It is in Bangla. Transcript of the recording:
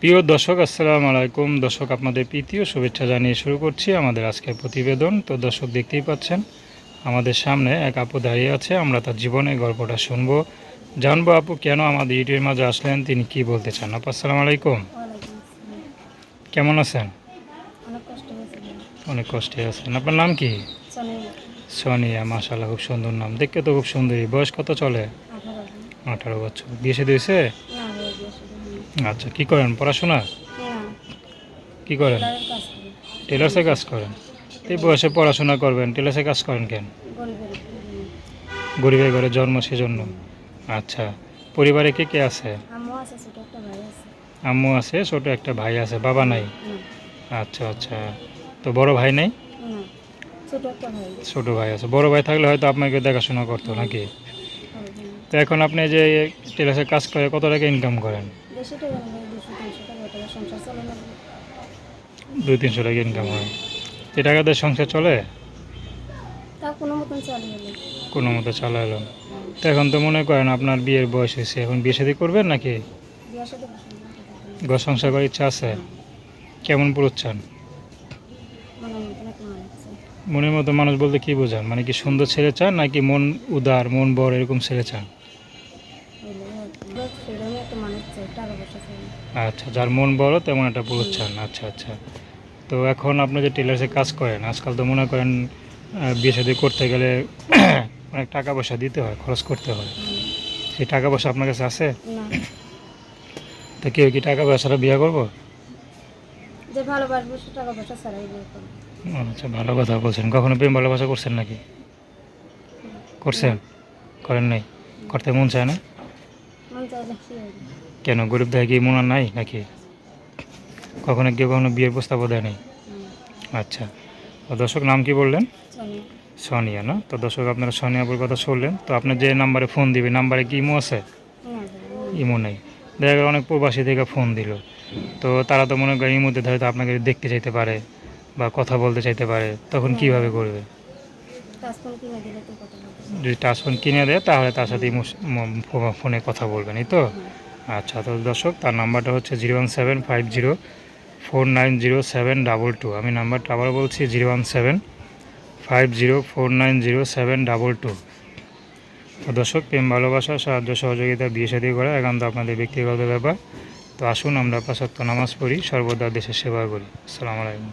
প্রিয় দর্শক আসসালামু আলাইকুম। দর্শক আপনাদের প্রীতি ও শুভেচ্ছা জানিয়ে শুরু করছি আমাদের আজকের প্রতিবেদন। তো দর্শক দেখতেই পাচ্ছেন আমাদের সামনে এক আপু দাঁড়িয়ে আছে। আমরা তার জীবনের গল্পটা শুনব। জানব আপু কেন আমাদের ইউটিউবের মাঝে আসলেন তিনি কি বলতে চান? আপু আসসালামু আলাইকুম। কেমন আছেন? অনেক কষ্ট আছেন। আপনার নাম কি? সোনিয়া। মাশাল্লাহ খুব সুন্দর নাম। দেখতে তো খুব সুন্দরী। বয়স কত চলে? আঠারো। বছর। বিয়ে দিন। আচ্ছা কি করেন? পড়াশোনা? না কি করেন? টেলার্সে কাজ করেন? এই বয়সে পড়াশোনা করবেন টেলার্সে কাজ করেন কেন? গরিবের ঘরে। জন্ম সেজন্য। আচ্ছা পরিবারে কে কে আছে? আম্মু আছে ছোট একটা ভাই আছে। বাবা নাই? আচ্ছা আচ্ছা তো বড় ভাই নাই? ছোট ভাই আছে বড় ভাই থাকলে হয়তো আপনাকে দেখাশোনা করতো নাকি। তো এখন আপনি যে টেলার্সে কাজ করে কত টাকা ইনকাম করেন? দুশো তিনশো টাকা দুই তিনশো ইনকাম হয়। যে টাকাতে সংসার চলে? কোনো মতন চলে মতো চালালাম তো এখন তো মনে করেন আপনার বিয়ের বয়স হয়েছে এখন বিয়ে শাদী করবেন নাকি? সাথে। ঘর সংসার করার ইচ্ছা আছে? কেমন পুরুষ চান? মনে। মনের মতো মানুষ বলতে কি বোঝান? মানে কি সুন্দর ছেলে চান নাকি মন উদার মন বড় এরকম ছেলে চান। সেরকমই একটা মানুষ চাই টাকা পয়সা চাই। আচ্ছা যার মন বড় তেমন একটা পুরুষ চান আচ্ছা আচ্ছা। তো এখন আপনি যে টেলার্সে কাজ করেন আজকাল তো মনে করেন বিয়ে শাদী করতে গেলে অনেক টাকা পয়সা দিতে হয় খরচ করতে হয়। সেই টাকা পয়সা আপনার কাছে আছে? তো কেউ কি টাকা পয়সাটা বিয়ে করব? যে ভালোবাসবো সে টাকা পয়সা ছাড়াই বিয়ে করব। আচ্ছা ভালো কথা বলছেন। কখনো প্রেম ভালোবাসা করছেন নাকি? করছেন? করেন নাই? করতে মন চায় না? কেন, গরিব দেয় কি মন নাই নাকি? কখনো কেউ কখনো বিয়ের প্রস্তাবও দেয় নাই? আচ্ছা। তো দর্শক নাম কি বললেন? সোনিয়া, না? তো দর্শক, আপনারা সোনিয়াপুর কথা শুনলেন। তো আপনার যে নাম্বারে ফোন দিবে নাম্বারে কি ইমো আছে? ইমো নেই। দেখা গেল অনেক প্রবাসী থেকে ফোন দিল। তো তারা তো মনে করেন ইমোতে হয়তো আপনাকে দেখতে চাইতে পারে বা কথা বলতে চাইতে পারে। তখন কীভাবে করবে? যদি টাচ ফোন কিনে দেয়, তাহলে তার সাথে ফোনে কথা বলবেন এই তো? আচ্ছা তো দর্শক, তার নাম্বারটা হচ্ছে zero one seven five zero four nine zero seven double two. আমি নাম্বারটা আবার বলছি, zero one seven five zero four nine zero seven double two. তো দর্শক, প্রেম, ভালোবাসা, সাহায্য, সহযোগিতা, বিয়ে শাদী করা একান্ত আপনাদের ব্যক্তিগত ব্যাপার। তো আসুন, আমরা পাঁচত্ব নামাজ পড়ি, সর্বদা দেশের সেবা করি। আসসালামু আলাইকুম।